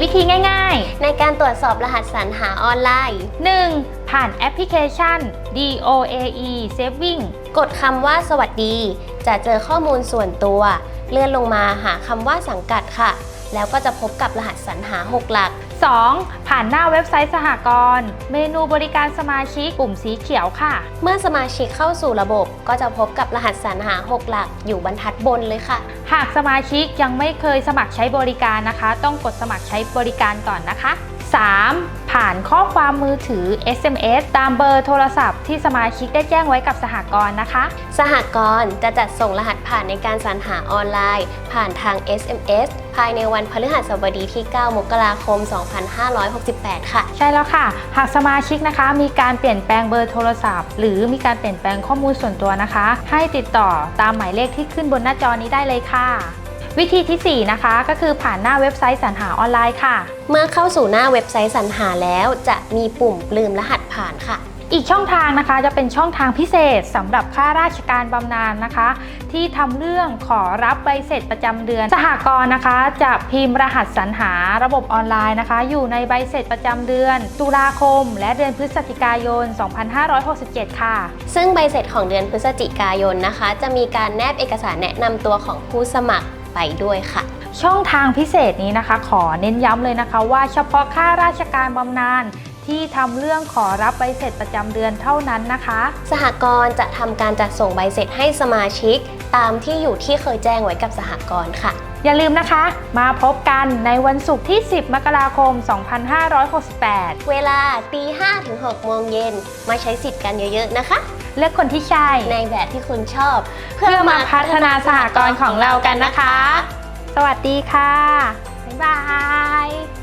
4 วิธีง่ายในการตรวจสอบรหัสสรรหาออนไลน์ ๆ 1. ผ่านแอปพลิเคชัน DOAE Saving กดคำว่าสวัสดี จะเจอข้อมูลส่วนตัว เลื่อนลงมาหาคำว่าสังกัดค่ะ แล้วก็จะพบกับรหัสสรรหา 6 หลัก 2. ผ่านหน้าเว็บไซต์สหกรณ์เมนูบริการสมาชิกปุ่มสีเขียวค่ะ เมื่อสมาชิกเข้าสู่ระบบ ก็จะพบกับรหัสสรรหา 6 หลัก อยู่บรรทัดบนเลยค่ะ หากสมาชิกยังไม่เคยสมัครใช้บริการนะคะ ต้องกดสมัครใช้บริการก่อนนะคะ 3. ผ่านข้อความมือถือ SMS ตามเบอร์โทรศัพท์ที่สมาชิกได้แจ้งไว้กับสหกรณ์นะคะ สหกรณ์จะจัดส่งรหัสผ่านในการสรรหาออนไลน์ ผ่านทาง SMS ภายในวันพฤหัสบดีที่ 9 มกราคม 2568 ค่ะ ใช่แล้วค่ะ หากสมาชิกนะคะ มีการเปลี่ยนแปลงเบอร์โทรศัพท์ หรือมีการเปลี่ยนแปลงข้อมูลส่วนตัวนะคะ ให้ติดต่อตามหมายเลขที่ขึ้นบนหน้าจอนี้ได้เลยค่ะ วิธีที่ 4 นะคะก็คือผ่านหน้าเว็บไซต์สรรหาออนไลน์ค่ะ เมื่อเข้าสู่หน้าเว็บไซต์สรรหาแล้วจะมีปุ่มลืมรหัสผ่านค่ะ อีกช่องทางนะคะจะเป็นช่องทางพิเศษสำหรับข้าราชการบำนาญนะคะ ที่ทำเรื่องขอรับใบเสร็จประจำเดือน สหกรณ์นะคะ จะพิมพ์รหัสสรรหาระบบออนไลน์นะคะ อยู่ในใบเสร็จประจำเดือน ตุลาคม และเดือนพฤศจิกายน 2567 ค่ะ ซึ่งใบเสร็จของเดือนพฤศจิกายนนะคะ จะมีการแนบเอกสารแนะนำตัวของผู้สมัคร ไปด้วยค่ะ ช่องทางพิเศษนี้นะคะ ขอเน้นย้ำเลยนะคะ ว่าเฉพาะข้าราชการบำนาญที่ทำเรื่องขอรับใบเสร็จประจำเดือนเท่านั้นนะคะ สหกรณ์จะทำการจัดส่งใบเสร็จให้สมาชิก ตามที่อยู่ที่เคยแจ้งไว้กับสหกรณ์ค่ะ อย่าลืมนะคะ มาพบกันในวันศุกร์ที่ 10 มกราคม 2568 เวลาตี5ถึง6โมงเย็นมาใช้สิทธิ์กันเยอะๆนะคะ เลือกคนที่ใช่ในแบบที่คุณชอบ เพื่อมาพัฒนาสหกรณ์ของเรากันนะคะ สวัสดีค่ะ บ๊ายบาย